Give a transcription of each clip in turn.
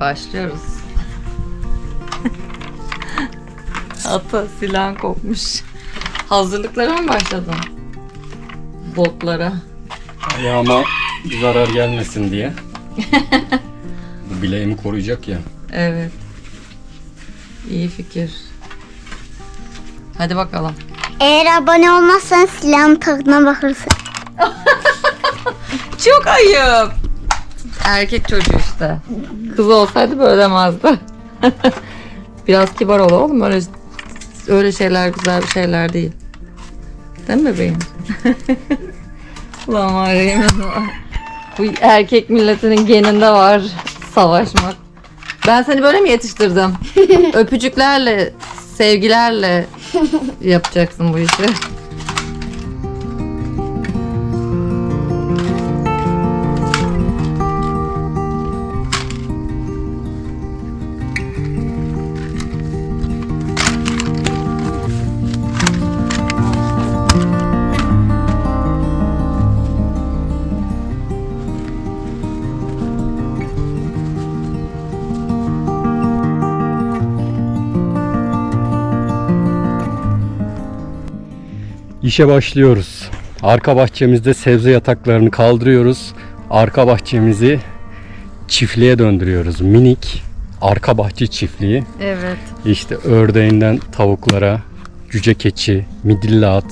başlıyoruz. Ata silah kopmuş. Hazırlıklara mı başladın? Botlara. Ayağıma zarar gelmesin diye. Bu bileğimi koruyacak ya. Evet. İyi fikir. Hadi bakalım. Eğer abone olmazsan silahın tadına bakırsın. Çok ayıp. Erkek çocuğu işte. Kız olsaydı böyle demezdi. Biraz kibar ol oğlum. Öyle, öyle şeyler güzel bir şeyler değil. Değil mi bebeğim? Ulan var ya. Bu erkek milletinin geninde var savaşmak. Ben seni böyle mi yetiştirdim? Öpücüklerle, sevgilerle yapacaksın bu işi. İşe başlıyoruz. Arka bahçemizde sebze yataklarını kaldırıyoruz. Arka bahçemizi çiftliğe döndürüyoruz. Minik arka bahçe çiftliği. Evet. İşte ördeğinden tavuklara, cüce keçi, midilli at.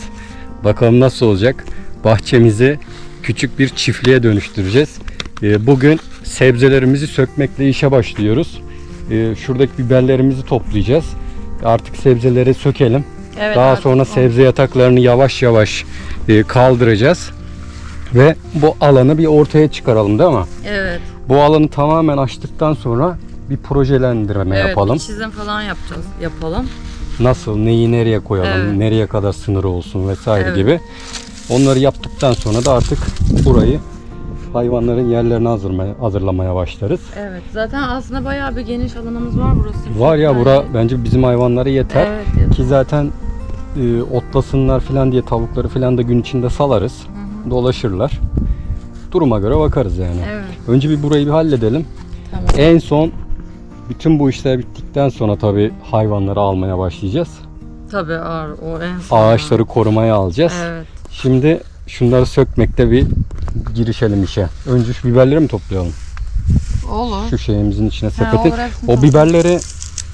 Bakalım nasıl olacak? Bahçemizi küçük bir çiftliğe dönüştüreceğiz. Ee, Bugün sebzelerimizi sökmekle işe başlıyoruz. Ee, Şuradaki biberlerimizi toplayacağız. Artık sebzeleri sökelim. Evet, Daha artık sonra sebze yataklarını yavaş yavaş e, kaldıracağız. Ve bu alanı bir ortaya çıkaralım değil mi? Evet. Bu alanı tamamen açtıktan sonra bir projelendirme evet, yapalım. bir çizim falan yapacağız. Yapalım. Nasıl, neyi nereye koyalım, Evet. nereye kadar sınırı olsun vesaire Evet. gibi. Onları yaptıktan sonra da artık burayı hayvanların yerlerini hazırlamaya, hazırlamaya başlarız. Evet. Zaten aslında bayağı bir geniş alanımız var burası. Var ya Yani- bura bence bizim hayvanlara yeter. Evet. yeter. Ki zaten e, otlasınlar falan diye tavukları falan da gün içinde salarız. Dolaşırlar. Duruma göre bakarız yani. Evet. Önce bir burayı bir halledelim. Tamam. En son bütün bu işler bittikten sonra tabii hayvanları almaya başlayacağız. Tabii ağır. O en son. Ağaçları korumaya alacağız. Evet. Şimdi şunları sökmekte bir girişelim işe. Önce şu biberleri mi toplayalım? Olur. Şu şeyimizin içine hepsini O biberleri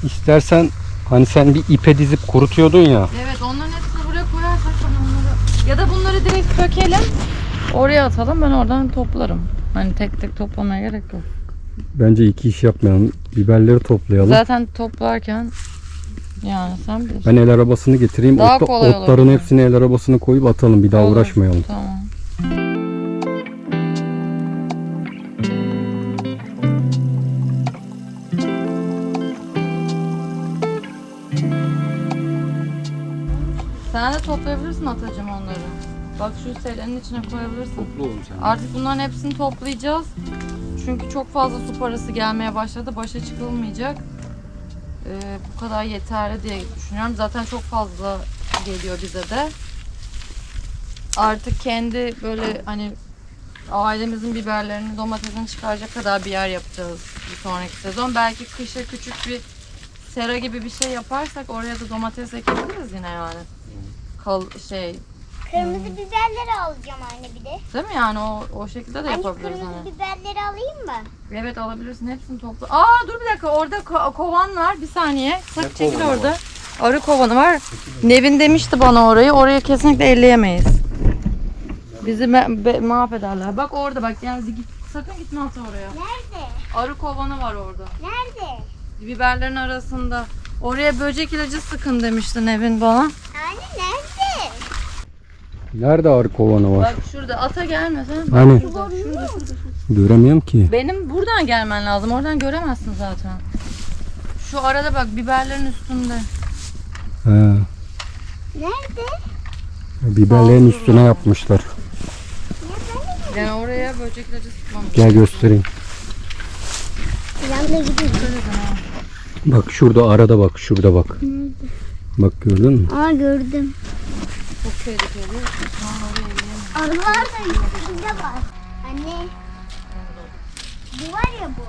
istersen hani sen bir ipe dizip kurutuyordun ya. Evet onların hepsini buraya koyarsak ben onları... Ya da bunları direkt sökelim. Oraya atalım ben oradan toplarım. Hani tek tek toplamaya gerek yok. Bence iki iş yapmayalım. Biberleri toplayalım. Zaten toplarken yani sen bilirsin. Ben el arabasını getireyim. Daha Otla- kolay olur otların hepsini el arabasına koyup atalım. Bir daha Olur. uğraşmayalım. Tamam. Toplayabilirsin atacım onları. Bak şu selenin içine koyabilirsin. Artık bunların hepsini toplayacağız. Çünkü çok fazla su parası gelmeye başladı. Başa çıkılmayacak. Ee, bu kadar yeterli diye düşünüyorum. Zaten çok fazla geliyor bize de. Artık kendi böyle hani ailemizin biberlerini, domatesini çıkaracak kadar bir yer yapacağız bir sonraki sezon. Belki kışa küçük bir sera gibi bir şey yaparsak oraya da domates ekebiliriz yine yani. Kal şey Kırmızı biberleri alacağım anne bir de. değil mi yani o o şekilde de Anne yapabiliriz kırmızı hani. biberleri alayım mı? Evet alabilirsin hepsini topla. Aa dur bir dakika orada ko- kovan var bir saniye. Sak çekil kovanı orada. Arı kovanı var. Nevin demişti bana orayı. Oraya kesinlikle elleyemeyiz. Bizi me- be- mahvederler. Bak orada bak yani git, sakın gitme ata oraya. Nerede? Arı kovanı var orada. Nerede? Biberlerin arasında. Oraya böcek ilacı sıkın demişti Nevin bana. Anne nerede? Nerede arı kovanı var? Bak şurada ata gelmesen. Hani? Şurada, şurada, şurada. Göremiyorum ki. Benim buradan gelmen lazım. Oradan göremezsin zaten. Şu arada bak biberlerin üstünde. He. Nerede? Biberlerin üstüne yapmışlar. Yani oraya böcek ilacı sıkmamız. Gel göstereyim. Yanına gideyim. Bak şurada arada bak şurada bak. Bak gördün mü? Aa gördüm. Tehlikeli. Arılar da üstünde var. Anne. Bu var ya bu.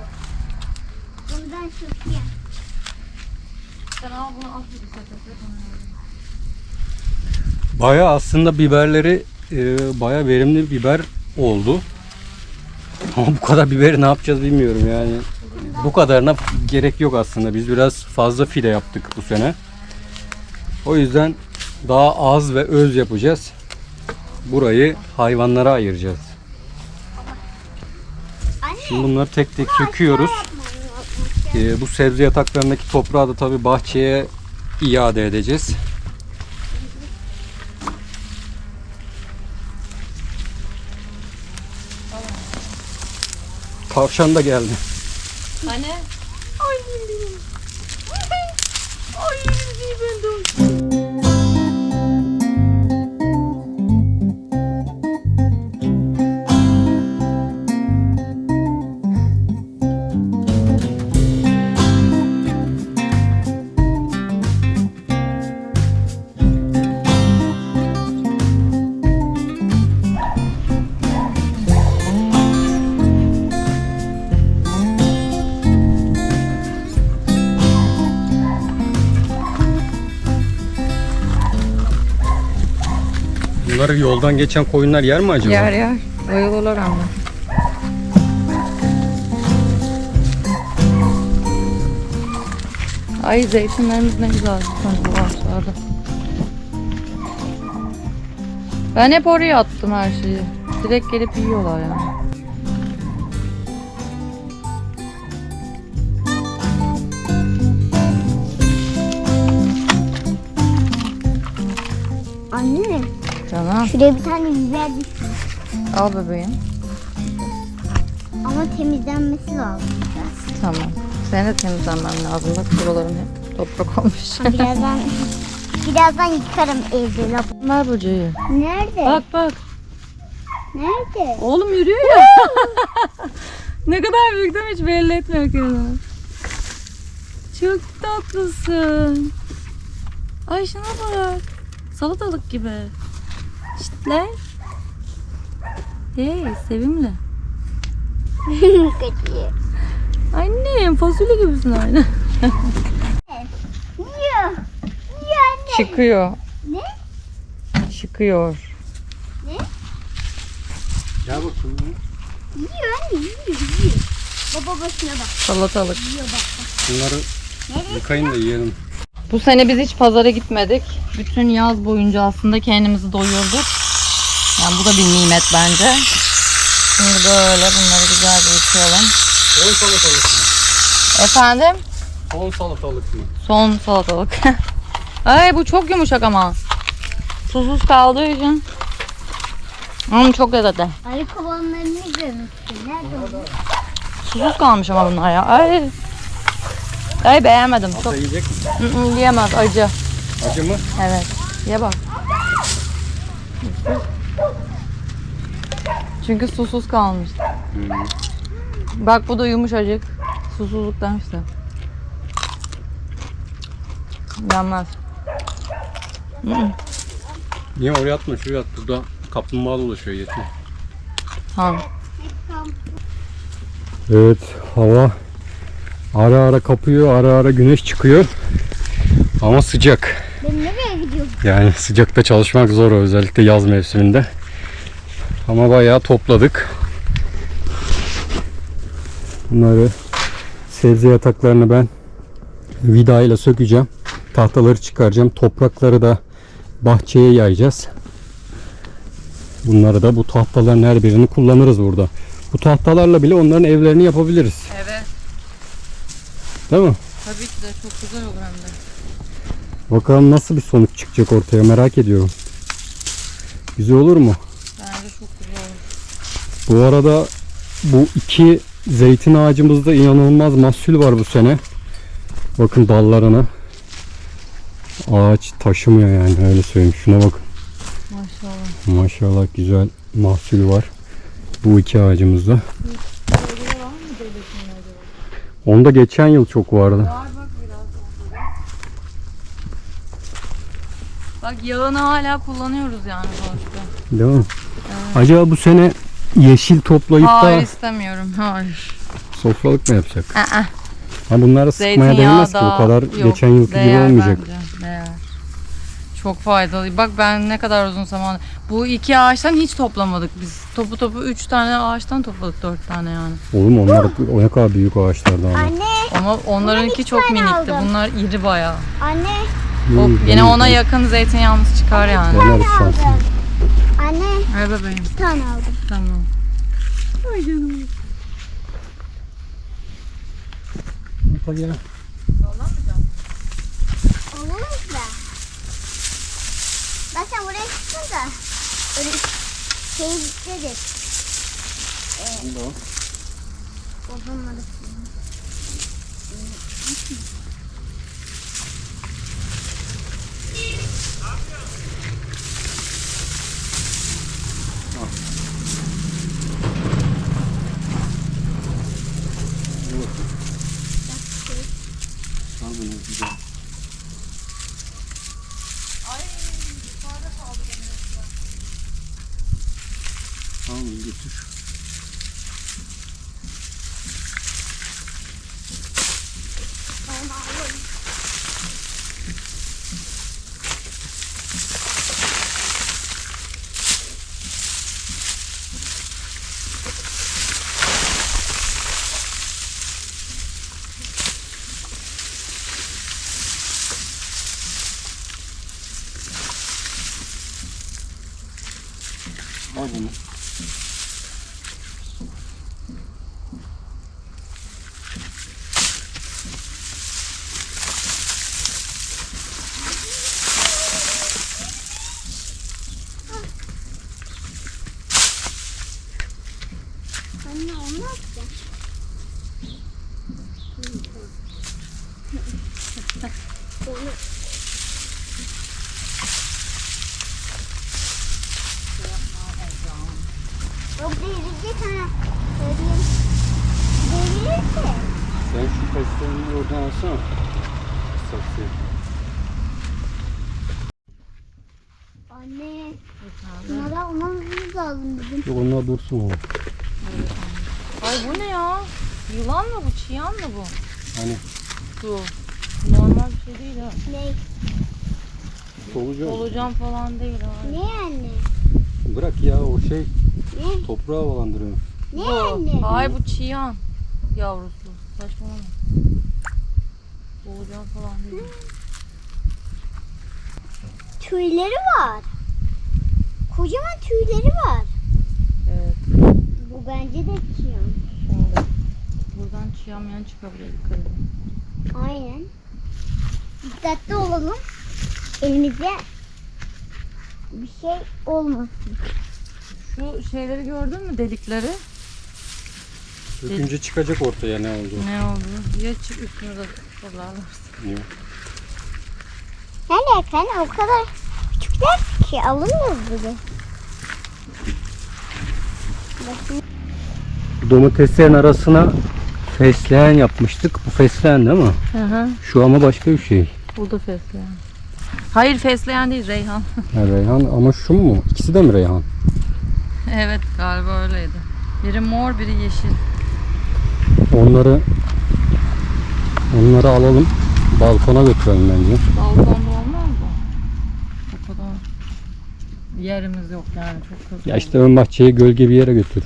Bundan çok iyi. Sen al bunu sepete. Baya aslında biberleri e, baya verimli biber oldu. Ama bu kadar biberi ne yapacağız bilmiyorum yani. Bu kadarına gerek yok aslında. Biz biraz fazla file yaptık bu sene. O yüzden daha az ve öz yapacağız. Burayı hayvanlara ayıracağız. Şimdi bunları tek tek söküyoruz. Ee, bu sebze yataklarındaki toprağı da tabii bahçeye iade edeceğiz. Tavşan da geldi. Hani? Bunları yoldan geçen koyunlar yer mi acaba? Yer yer. Bayılırlar ama. Ay zeytinlerimiz ne güzel bu ağaçlarda. Ben hep oraya attım her şeyi. Direkt gelip yiyorlar yani. Şuraya bir tane biber düştü. al bebeğim. Ama temizlenmesi lazım. biraz. Tamam. Senin de temizlenmen lazım. Bak buraların hep toprak olmuş. Ha, birazdan birazdan yıkarım evde. Ver böceği. Nerede? Bak bak. Nerede? Oğlum yürüyor ya. ne kadar büyük değil mi? Hiç belli etmiyor kendini. Çok tatlısın. Ay şuna bak. Salatalık gibi. Lan. Hey sevimli. Kaçıyor. Annem fasulye gibisin aynı. Anne. Çıkıyor. Ne? Çıkıyor. Gel bakayım. Yiyor anne yiyor yiyor. Baba başına bak. Salatalık. Yiyor bak. Bunları yıkayın da yiyelim. Bu sene biz hiç pazara gitmedik. Bütün yaz boyunca aslında kendimizi doyurduk. Yani bu da bir nimet bence. Şimdi böyle bunları güzel bir yıkayalım. Son salatalık mı? Efendim? Son salatalık mı? Son salatalık. Ay bu çok yumuşak ama. Tuzsuz kaldığı için. Hmm, çok lezzetli. Arı kovanlarını görmüştüm. Nerede o? Tuzsuz kalmış ama bunlar ya. Ay. Ay beğenmedim. Çok Ata yiyecek misin? Hı hı, yiyemez acı. Acı mı? Evet. Ye bak. Çünkü susuz kalmış. Bak bu da yumuşacık. Susuzluktan işte. Yanmaz. Niye oraya atma şuraya at. Burada kaplumbağa dolaşıyor yetin. Tamam. Evet hava ara ara kapıyor ara ara güneş çıkıyor. Ama sıcak. Ben nereye gidiyorum? Yani sıcakta çalışmak zor özellikle yaz mevsiminde. Ama bayağı topladık. Bunları sebze yataklarını ben vida ile sökeceğim. Tahtaları çıkaracağım. Toprakları da bahçeye yayacağız. Bunları da bu tahtaların her birini kullanırız burada. Bu tahtalarla bile onların evlerini yapabiliriz. Evet. Değil mi? Tabii ki de çok güzel olur hem de. Bakalım nasıl bir sonuç çıkacak ortaya merak ediyorum. Güzel olur mu? Bence çok güzel olur. Bu arada bu iki zeytin ağacımızda inanılmaz mahsul var bu sene. Bakın dallarına. Ağaç taşımıyor yani öyle söyleyeyim. Şuna bakın. Maşallah. Maşallah güzel mahsul var. Bu iki ağacımızda. Onda geçen yıl çok vardı. Var bak biraz orada. Bak yağını hala kullanıyoruz yani sonuçta. Değil mi? Acaba bu sene yeşil toplayıp Hayır da istemiyorum. Hayır. Sofralık mı yapacak? Aa, Ha bunları sıkmaya zeytinyağı değmez ki da o kadar yok, geçen yılki gibi değer olmayacak. bence. Çok faydalı. Bak ben ne kadar uzun zaman bu iki ağaçtan hiç toplamadık biz. Topu topu üç tane ağaçtan topladık dört tane yani. Oğlum onlar o ne kadar büyük ağaçlardan. ama. Anne, Ama onlarınki çok minikti. aldım. Bunlar iri bayağı. anne, O, yine ona yakın zeytinyağımız çıkar yani. Şansını. anne Ay bebeğim. bir tane aldım. Tamam. Hadi ya. Olur da. Ben sen buraya çıktın da. Öyle şey dedik. Ee, bozulmadı. Tamam götür. Al bunu. Anne olmaz ki. Söyleyeyim. Delirirse. Sen şu fesleğeni oradan alsana. Saksıyı. Anne. Bunlara almamız lazım bizim. Yok onlar dursun o. Ay bu ne ya? Yılan mı bu? Çıyan mı bu? Hani Su. Normal bir şey değil ha. Ne? solucan. Solucan falan değil ha. Ne anne? Bırak ya o şey? Toprağı havalandırıyor. Ne anne? Ay bu çıyan yavrusu. Saçmalama. Solucan falan değil. Tüyleri var. Kocaman tüyleri var. Evet. Bu bence de çiyan. Şimdi buradan çıyamayan çıkabilir edin. Aynen. Dikkatli olalım. Elimize bir şey olmasın. Şu şeyleri gördün mü delikleri? Dökünce çıkacak ortaya ne oldu. Ne oldu? Ya çık üstünüze fırlarlarsa. Niye? Hele efendim o kadar küçükler ki alınmaz bile. Bakın. Domateslerin arasına fesleğen yapmıştık. Bu fesleğen değil mi? Hı hı. Şu ama başka bir şey. Bu da fesleğen. Hayır fesleğen değil Reyhan. Ha, Reyhan ama şu mu? İkisi de mi Reyhan? evet galiba öyleydi. Biri mor biri yeşil. Onları onları alalım. Balkona götürelim bence. Balkonda olmaz mı? O kadar yerimiz yok yani çok kötü. Ya işte ön bahçeye gölge bir yere götür.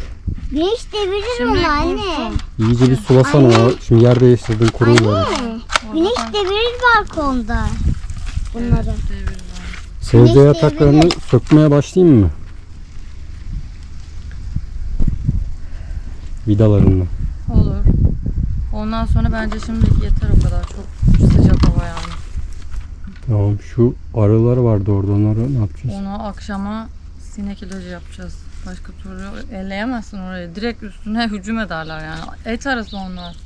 Güneş devirir Şimdi onu anne. kursun. İyice bir sulasana o. Şimdi yer değiştirdin kuruyu böyle. Anne. Güneş devirir balkonda. Bunları. Güneş yataklarını sökmeye başlayayım mı? Vidalarını. Olur. Ondan sonra bence şimdilik yeter o kadar. Çok sıcak hava yani. Tamam şu arılar vardı orada onları ne yapacağız? Onu akşama sinek ilacı yapacağız. Başka türlü elleyemezsin orayı. Direkt üstüne hücum ederler yani. Et arası onlar.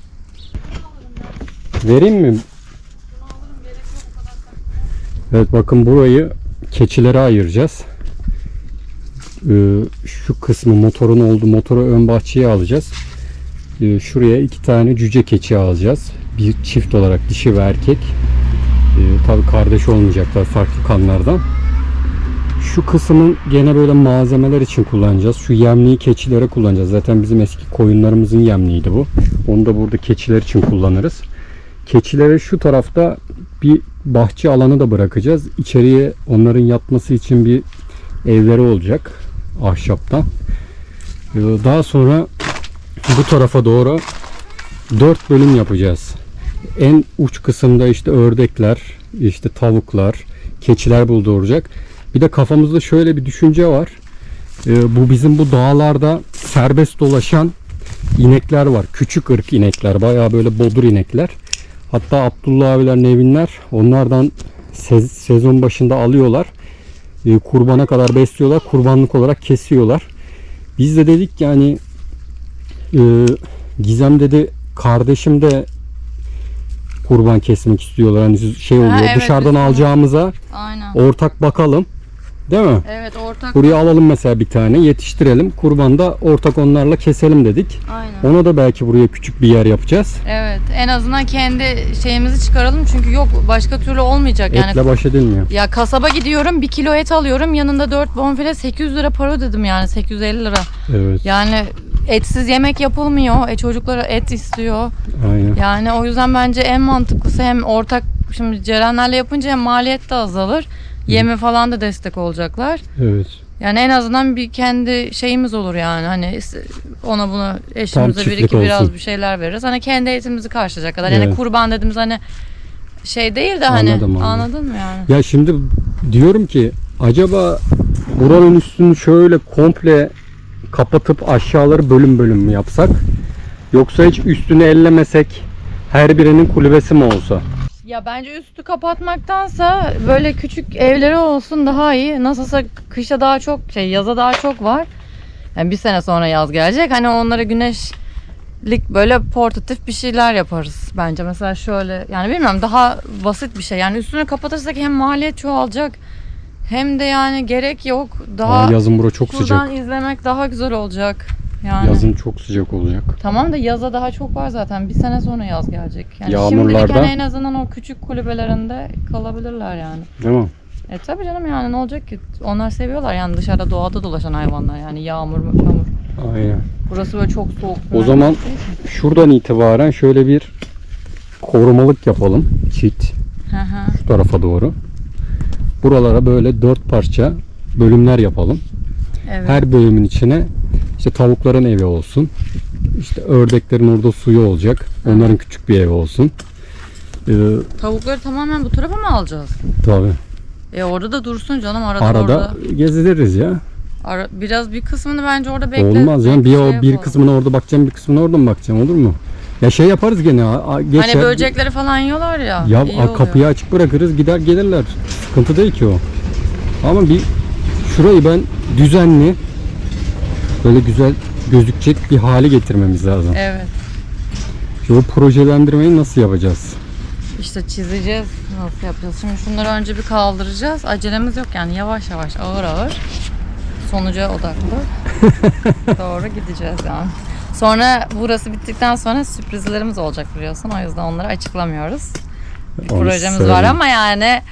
Vereyim mi? Evet bakın burayı keçilere ayıracağız. Ee, şu kısmı motorun olduğu motoru ön bahçeye alacağız. Ee, şuraya iki tane cüce keçi alacağız. Bir çift olarak dişi ve erkek. Ee, tabii kardeş olmayacaklar farklı kanlardan. Şu kısmın gene böyle malzemeler için kullanacağız. Şu yemliği keçilere kullanacağız. Zaten bizim eski koyunlarımızın yemliğiydi bu. Onu da burada keçiler için kullanırız. Keçilere şu tarafta bir bahçe alanı da bırakacağız. İçeriye onların yatması için bir evleri olacak ahşaptan. Ee, Daha sonra bu tarafa doğru 4 bölüm yapacağız. En uç kısımda işte ördekler, işte tavuklar, keçiler bulduğuracak. Bir de kafamızda şöyle bir düşünce var. Ee, bu bizim bu dağlarda serbest dolaşan inekler var. Küçük ırk inekler. Bayağı böyle bodur inekler. Hatta Abdullah abiler, Nevinler onlardan sez- sezon başında alıyorlar. Ee, kurbana kadar besliyorlar. Kurbanlık olarak kesiyorlar. Biz de dedik yani e, Gizem dedi kardeşim de kurban kesmek istiyorlar. Hani şey oluyor. evet, dışarıdan biz onu- alacağımıza Aynen. ortak bakalım. Değil mi? Evet ortak. Buraya alalım mesela bir tane yetiştirelim. Kurbanda ortak onlarla keselim dedik. Aynen. Ona da belki buraya küçük bir yer yapacağız. Evet en azından kendi şeyimizi çıkaralım çünkü yok başka türlü olmayacak yani. Etle baş edilmiyor. Ya kasaba gidiyorum bir kilo et alıyorum yanında 4 bonfile 800 lira para ödedim yani 850 lira. Evet. Yani etsiz yemek yapılmıyor. E çocuklara et istiyor. Aynen. Yani o yüzden bence en mantıklısı hem ortak şimdi Cerenlerle yapınca hem maliyet de azalır. Yeme falan da destek olacaklar. Evet. Yani en azından bir kendi şeyimiz olur yani. Hani ona bunu eşimize bir iki biraz olsun. bir şeyler veririz. Hani kendi etimizi karşılayacak kadar. Yani Evet. kurban dediğimiz hani şey değil de hani Anladım, anladım. anladın mı yani? Ya şimdi diyorum ki acaba buranın üstünü şöyle komple kapatıp aşağıları bölüm bölüm mü yapsak? Yoksa hiç üstünü ellemesek her birinin kulübesi mi olsa? Ya bence üstü kapatmaktansa böyle küçük evleri olsun daha iyi. Nasılsa kışa daha çok şey yaza daha çok var. Yani bir sene sonra yaz gelecek. Hani onlara güneşlik böyle portatif bir şeyler yaparız bence. Mesela şöyle yani bilmiyorum daha basit bir şey. Yani üstünü kapatırsak hem maliyet çoğalacak hem de yani gerek yok. Daha Ama yazın bura çok şuradan sıcak. izlemek daha güzel olacak. Yani. Yazın çok sıcak olacak. Tamam da yaza daha çok var zaten. Bir sene sonra yaz gelecek. Yani Yağmurlarda- şimdilik hani en azından o küçük kulübelerinde kalabilirler yani. Değil mi? E tabii canım yani ne olacak ki? Onlar seviyorlar yani dışarıda doğada dolaşan hayvanlar yani yağmur yağmur. Aynen. Burası böyle çok soğuk. O zaman şuradan itibaren şöyle bir korumalık yapalım. Çit Hı hı. şu tarafa doğru. Buralara böyle dört parça bölümler yapalım. Evet. Her bölümün içine işte tavukların evi olsun. İşte ördeklerin orada suyu olacak. Onların küçük bir evi olsun. Ee, Tavukları tamamen bu tarafa mı alacağız? tabii. E orada da dursun canım arada, Arada orada. gezdiririz ya. Ara- biraz bir kısmını bence orada bekle. Olmaz yani bir şey bir yapalım. kısmına orada bakacağım, bir kısmına orada mı bakacağım olur mu? Ya şey yaparız gene. a- a- Geçer. Hani böcekleri falan yiyorlar ya. Ya iyi a- oluyor. kapıyı açık bırakırız gider gelirler. Sıkıntı değil ki o. Ama bir şurayı ben düzenli böyle güzel gözükecek bir hale getirmemiz lazım. Evet. Şu projelendirmeyi nasıl yapacağız? İşte çizeceğiz. Nasıl yapacağız? Şimdi şunları önce bir kaldıracağız. Acelemiz yok yani yavaş yavaş ağır ağır sonuca odaklı doğru gideceğiz yani. Sonra burası bittikten sonra sürprizlerimiz olacak biliyorsun. O yüzden onları açıklamıyoruz. Bir Onu projemiz var söyleyeyim. ama yani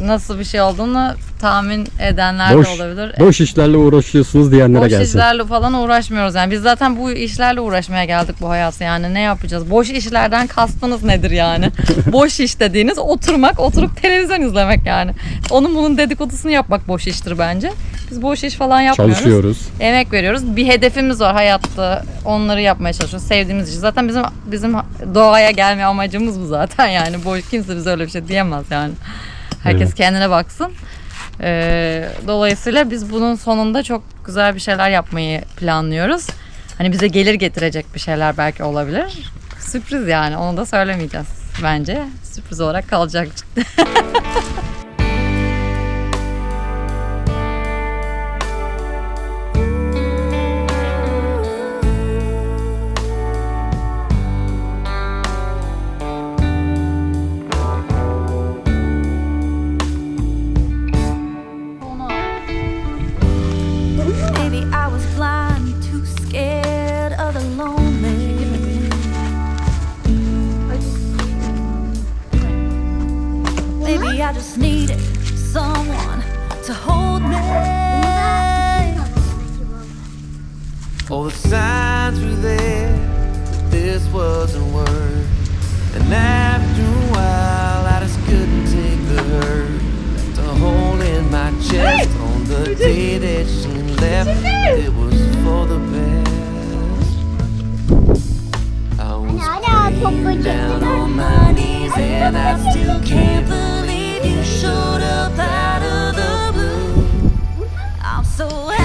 nasıl bir şey olduğunu tahmin edenler Boş, de olabilir. boş işlerle uğraşıyorsunuz diyenlere Boş gelsin. işlerle falan uğraşmıyoruz yani. Biz zaten bu işlerle uğraşmaya geldik bu hayata yani. Ne yapacağız? Boş işlerden kastınız nedir yani? boş iş dediğiniz oturmak, oturup televizyon izlemek yani. Onun bunun dedikodusunu yapmak boş iştir bence. Biz boş iş falan yapmıyoruz. Çalışıyoruz. Emek veriyoruz. Bir hedefimiz var hayatta. Onları yapmaya çalışıyoruz. Sevdiğimiz için. Zaten bizim bizim doğaya gelme amacımız bu zaten yani. Boş kimse bize öyle bir şey diyemez yani. Herkes Evet. kendine baksın. Ee, dolayısıyla biz bunun sonunda çok güzel bir şeyler yapmayı planlıyoruz. Hani bize gelir getirecek bir şeyler belki olabilir. Sürpriz yani onu da söylemeyeceğiz bence. Sürpriz olarak kalacak. so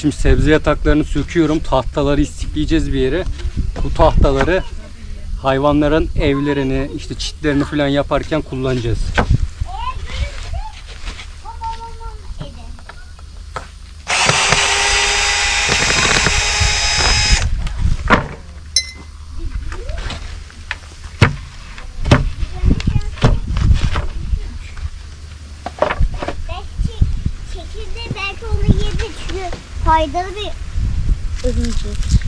şimdi sebze yataklarını söküyorum. Tahtaları istikleyeceğiz bir yere. Bu tahtaları hayvanların evlerini, işte çitlerini falan yaparken kullanacağız. Belki çekirdeği belki onu yedi çünkü faydalı bir örümcek.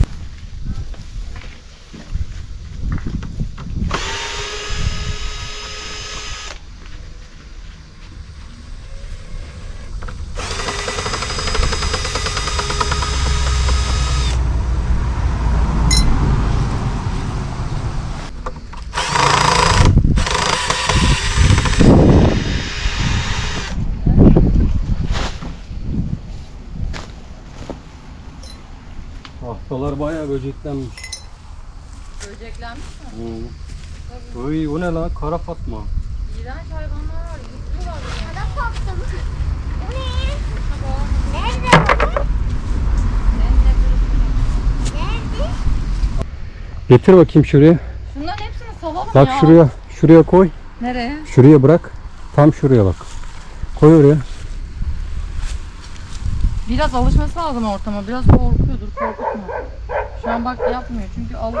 Tahtalar bayağı böceklenmiş. Böceklenmiş mi? Hı. Oy, o ne lan? Kara fatma. İğrenç hayvanlar var. Yutluyorlar beni. Ada koptum. Bu ne? Nerede baba? Nerede? Getir bakayım şuraya. Şunların hepsini salalım Bak ya. şuraya. Şuraya koy. Nereye? Şuraya bırak. Tam şuraya bak. Koy oraya. Biraz alışması lazım ortama. Biraz korkuyordur. Korkutma. Şu an bak yapmıyor. Çünkü al...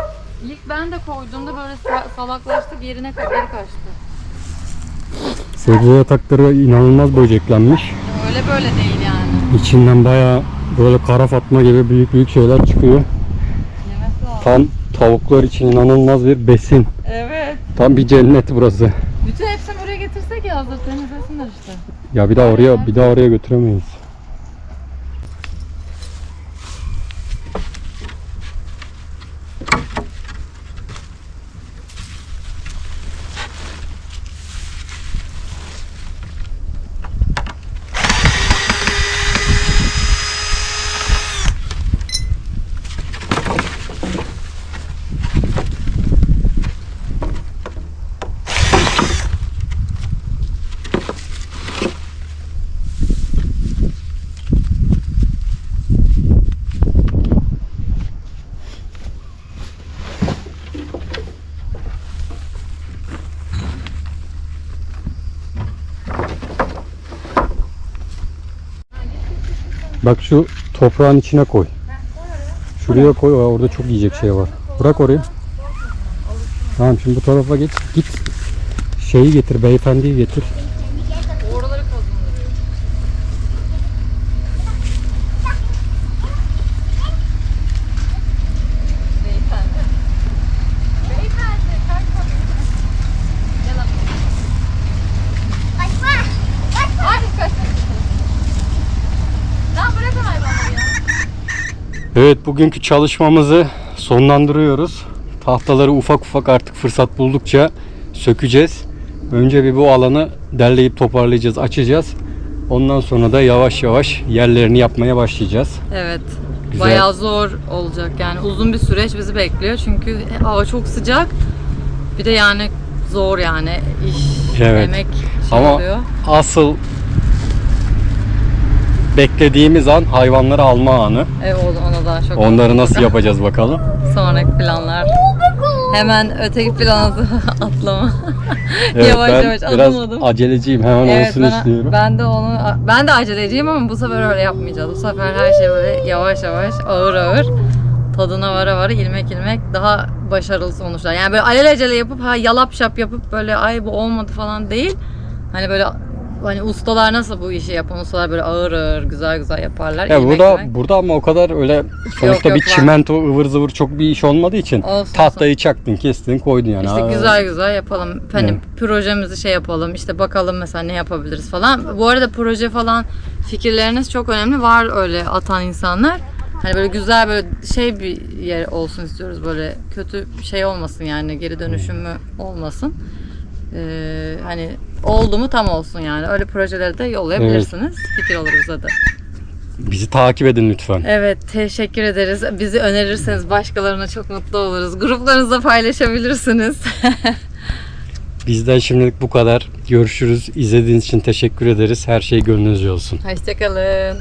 ilk ben de koyduğumda böyle sa- salaklaştı. Yerine geri kaçtı. Sebze yatakları inanılmaz böceklenmiş. Öyle böyle değil yani. İçinden bayağı böyle kara fatma gibi büyük büyük şeyler çıkıyor. Tam tavuklar için inanılmaz bir besin. Evet. Tam bir cennet burası. Bütün hepsini buraya getirsek ya hazır temizlesinler işte. Ya bir daha oraya bir daha oraya götüremeyiz. Bak şu toprağın içine koy. Şuraya koy. Orada çok yiyecek şey var. Bırak oraya. Tamam şimdi bu tarafa git. Git. Şeyi getir. Beyefendiyi getir. Oraları kazındırıyor. Beyefendi. Beyefendi kaçma. Gel lan. Kaçma. Kaçma. Hadi kaçın. Lan bırakın hayvanları ya. Evet bugünkü çalışmamızı sonlandırıyoruz. Tahtaları ufak ufak artık fırsat buldukça sökeceğiz. Önce bir bu alanı derleyip toparlayacağız, açacağız. Ondan sonra da yavaş yavaş yerlerini yapmaya başlayacağız. Evet. Güzel. Bayağı zor olacak yani uzun bir süreç bizi bekliyor çünkü hava çok sıcak. Bir de yani zor yani iş, Evet. emek şey Ama oluyor. asıl beklediğimiz an hayvanları alma anı. Evet ona daha çok Onları nasıl yapacağız bakalım. sonraki planlar. Hemen öteki plana atlama. Evet, yavaş ben yavaş adım biraz adım. aceleciyim. Hemen Evet olsun ben, istiyorum. ben de onu ben de aceleciyim ama bu sefer öyle yapmayacağız. Bu sefer her şey böyle yavaş yavaş ağır ağır tadına vara vara ilmek ilmek daha başarılı sonuçlar. Yani böyle alelacele yapıp ha yalap şap yapıp böyle ay bu olmadı falan değil. Hani böyle hani ustalar nasıl bu işi yapan ustalar böyle ağır ağır güzel güzel yaparlar. Ya burada burada ama o kadar öyle sonuçta yok, bir var. çimento ıvır zıvır çok bir iş olmadığı için Olsun, tahtayı çaktın, kestin, koydun yani. İşte güzel güzel yapalım. Hani Evet. projemizi şey yapalım. İşte bakalım mesela ne yapabiliriz falan. Bu arada proje falan fikirleriniz çok önemli. Var öyle atan insanlar. Hani böyle güzel böyle şey bir yer olsun istiyoruz. Böyle kötü şey olmasın yani geri dönüşümü olmasın. Ee, hani oldu mu tam olsun yani. Öyle projeleri de yollayabilirsiniz. Fikir olur bize de. Bizi takip edin lütfen. Evet teşekkür ederiz. Bizi önerirseniz başkalarına çok mutlu oluruz. Gruplarınızda paylaşabilirsiniz. Bizden şimdilik bu kadar. Görüşürüz. İzlediğiniz için teşekkür ederiz. Her şey gönlünüzce olsun. Hoşçakalın.